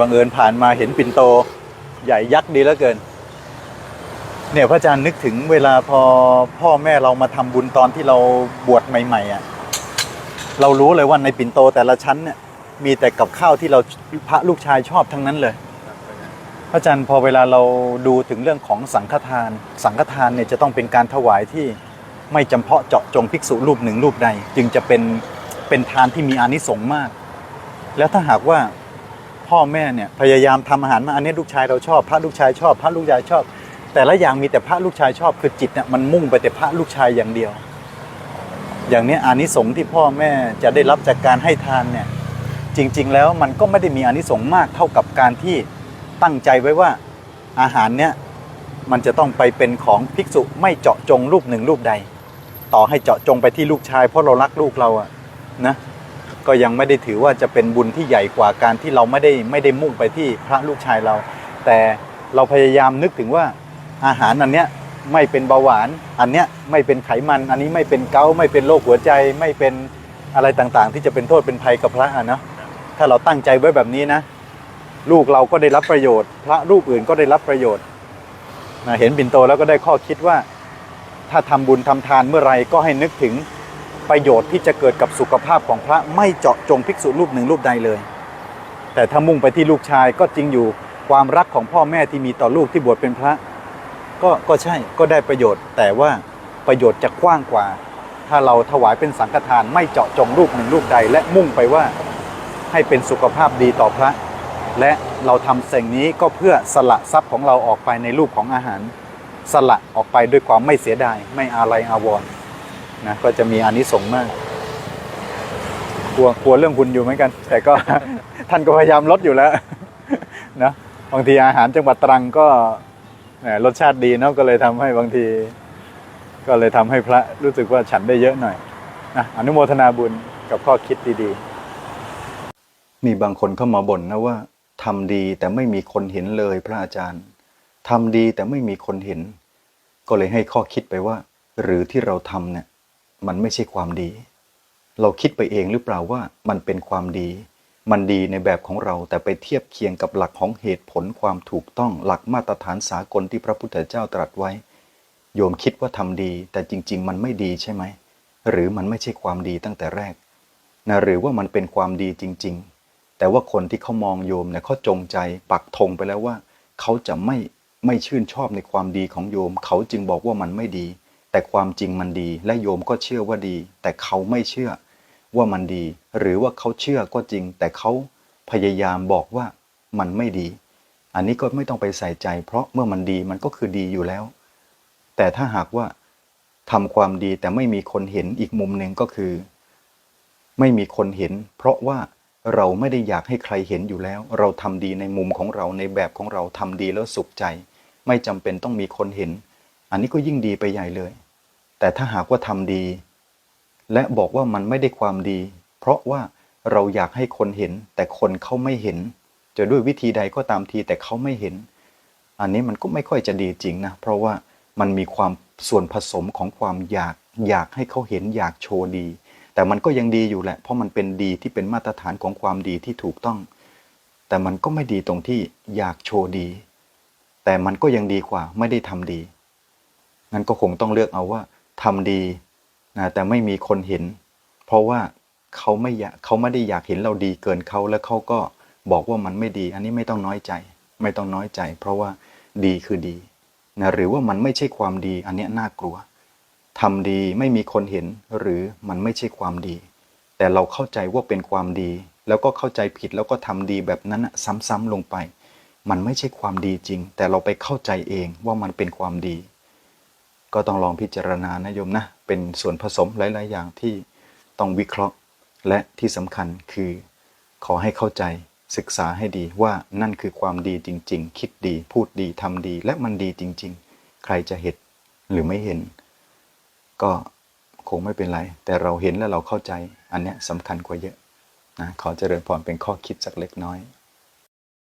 บังเอิญผ่านมาเห็นปิ่นโตใหญ่ยักษ์ดีเหลือเกิน เนี่ยพระอาจารย์นึกถึงเวลาพอพ่อแม่เรามาทำบุญตอนที่เราบวชใหม่ ๆอะเรารู้เลยว่าในปิ่นโตแต่ละชั้นเนี่ยมีแต่กับข้าวที่เราพระลูกชายชอบทั้งนั้นเลย พระอาจารย์พอเวลาเราดูถึงเรื่องของสังฆทาน สังฆทานเนี่ยจะต้องเป็นการถวายที่ไม่จำเพาะเจาะจงภิกษุรูปหนึ่งรูปใด จึงจะเป็นเป็นทานที่มีอานิสงส์มาก แล้วถ้าหากว่า พ่อแม่เนี่ยพยายามทำอาหารมาอันนี้ลูกชายเราชอบ พระลูกชายชอบ พระลูกชายชอบ แต่ละอย่างมีแต่พระลูกชายชอบคือจิตเนี่ยมันมุ่งไปแต่พระลูกชายอย่างเดียว อย่างนี้อานิสงส์ที่พ่อแม่จะได้รับจากการให้ทานเนี่ยจริง ๆ แล้วมันก็ไม่ได้มีอานิสงส์มากเท่ากับการที่ตั้งใจไว้ว่าอาหารเนี่ยมันจะต้องไปเป็นของภิกษุไม่เจาะจงรูปหนึ่งรูปใด ต่อให้เจาะจงไปที่ลูกชายเพราะเรารักลูกเราอะนะ ก็ยังไม่ได้ถือว่าจะเป็นบุญที่ใหญ่กว่าการที่เราไม่ได้ไม่ได้มุ่งไปที่พระลูกชายเรา แต่เราพยายามนึกถึงว่าอาหารอันเนี้ยไม่เป็นเบาหวาน อันเนี้ยไม่เป็นไขมัน อันนี้ไม่เป็นเกาไม่เป็นโรคหัวใจ ไม่เป็นอะไรต่างๆ ที่จะเป็นโทษเป็นภัยกับพระอะนะถ้าเราตั้งใจไว้แบบนี้นะ ลูกเราก็ได้รับประโยชน์ พระรูปอื่นก็ได้รับประโยชน์นะเห็นบินโตแล้วก็ได้ข้อคิดว่า ถ้าทำบุญทำทานเมื่อไรก็ให้นึกถึง ประโยชน์ที่จะเกิดกับสุขภาพของพระไม่เจาะจงภิกษุรูปหนึ่งรูปใดเลย แต่ถ้ามุ่งไปที่ลูกชายก็จริงอยู่ความรักของพ่อแม่ที่มีต่อลูกที่บวชเป็นพระ ก็ก็ใช่ก็ได้ประโยชน์ แต่ว่าประโยชน์จะกว้างกว่า ถ้าเราถวายเป็นสังฆทานไม่เจาะจงรูปหนึ่งรูปใด และมุ่งไปว่าให้เป็นสุขภาพดีต่อพระ และเราทำสิ่งนี้ก็เพื่อสละทรัพย์ของเราออกไปในรูปของอาหาร สละออกไปด้วยความไม่เสียดายไม่อาลัยอาวรณ์ นะก็จะมีอานิสงส์มาก กลัวกลัวเรื่องบุญอยู่เหมือนกัน แต่ก็ ท่านก็พยายามลดอยู่แล้วนะบางทีอาหารจังหวัดตรังก็รสชาติดีเนาะก็เลยทำให้บางที ก็เลยทำให้พระรู้สึกว่าฉันได้เยอะหน่อยนะอนุโมทนาบุญกับข้อคิดดีๆ มีบางคนเข้ามาบ่นนะว่าทำดีแต่ไม่มีคนเห็นเลยพระอาจารย์ทำดีแต่ไม่มีคนเห็น ก็เลยให้ข้อคิดไปว่า หรือที่เราทำเนี่ย มันไม่ใช่ความดี เราคิดไปเองหรือเปล่าว่ามันเป็นความดี มันดีในแบบของเราแต่ไปเทียบเคียงกับหลักของเหตุผลความถูกต้องหลักมาตรฐานสากลที่พระพุทธเจ้าตรัสไว้ โยมคิดว่าทำดี แต่จริง ๆ มันไม่ดีใช่ไหม หรือมันไม่ใช่ความดีตั้งแต่แรกนะหรือว่ามันเป็นความดีจริง ๆ แต่ว่าคนที่เขามองโยมเนี่ยเขาจงใจปักธงไปแล้วว่า เขาจะไม่ไม่ชื่นชอบในความดีของโยม เขาจึงบอกว่ามันไม่ดี แต่ความจริงมันดี และโยมก็เชื่อว่าดี แต่เขาไม่เชื่อว่ามันดี หรือว่าเขาเชื่อก็จริง แต่เขาพยายามบอกว่ามันไม่ดี อันนี้ก็ไม่ต้องไปใส่ใจ เพราะเมื่อมันดีมันก็คือดีอยู่แล้ว แต่ถ้าหากว่าทำความดีแต่ไม่มีคนเห็นอีกมุมหนึ่งก็คือ ไม่มีคนเห็น เพราะว่าเราไม่ได้อยากให้ใครเห็นอยู่แล้ว เราทำดีในมุมของเราในแบบของเราทำดีแล้วสุขใจ ไม่จำเป็นต้องมีคนเห็น อันนี้ก็ยิ่งดีไปใหญ่เลย แต่ถ้าหากว่าทำดี และบอกว่ามันไม่ได้ความดี เพราะว่าเราอยากให้คนเห็น แต่คนเขาไม่เห็น จะด้วยวิธีใดก็ตามทีแต่เขาไม่เห็น อันนี้มันก็ไม่ค่อยจะดีจริงนะ เพราะว่ามันมีความส่วนผสมของความอยาก อยากให้เขาเห็นอยากโชว์ดี แต่มันก็ยังดีอยู่แหละ เพราะมันเป็นดีที่เป็นมาตรฐานของความดีที่ถูกต้อง แต่มันก็ไม่ดีตรงที่อยากโชว์ดี แต่มันก็ยังดีกว่าไม่ได้ทำดีงั้นก็คงต้องเลือกเอาว่า ทำดีนะแต่ไม่มีคนเห็น เพราะว่าเขาไม่อยากเขาไม่ได้อยากเห็นเราดีเกินเขาแล้วเขาก็บอกว่ามันไม่ดี อันนี้ไม่ต้องน้อยใจ ไม่ต้องน้อยใจ เพราะว่าดีคือดีนะหรือว่ามันไม่ใช่ความดี อันนี้น่ากลัวทำดีไม่มีคนเห็นหรือมันไม่ใช่ความดี แต่เราเข้าใจว่าเป็นความดี แล้วก็เข้าใจผิดแล้วก็ทำดีแบบนั้นซ้ำๆลงไป มันไม่ใช่ความดีจริง แต่เราไปเข้าใจเองว่ามันเป็นความดี ก็ต้องลองพิจารณานะโยมนะ เป็นส่วนผสมหลาย ๆ อย่างที่ต้องวิเคราะห์และที่สำคัญคือ ขอให้เข้าใจศึกษาให้ดีว่านั่นคือความดีจริง ๆ คิดดี พูดดีทำดี และมันดีจริง ๆ ใครจะเห็นหรือไม่เห็น ก็คงไม่เป็นไร แต่เราเห็นและเราเข้าใจ อันเนี้ยสำคัญกว่าเยอะนะขอเจริญพรเป็นข้อคิดสักเล็กน้อย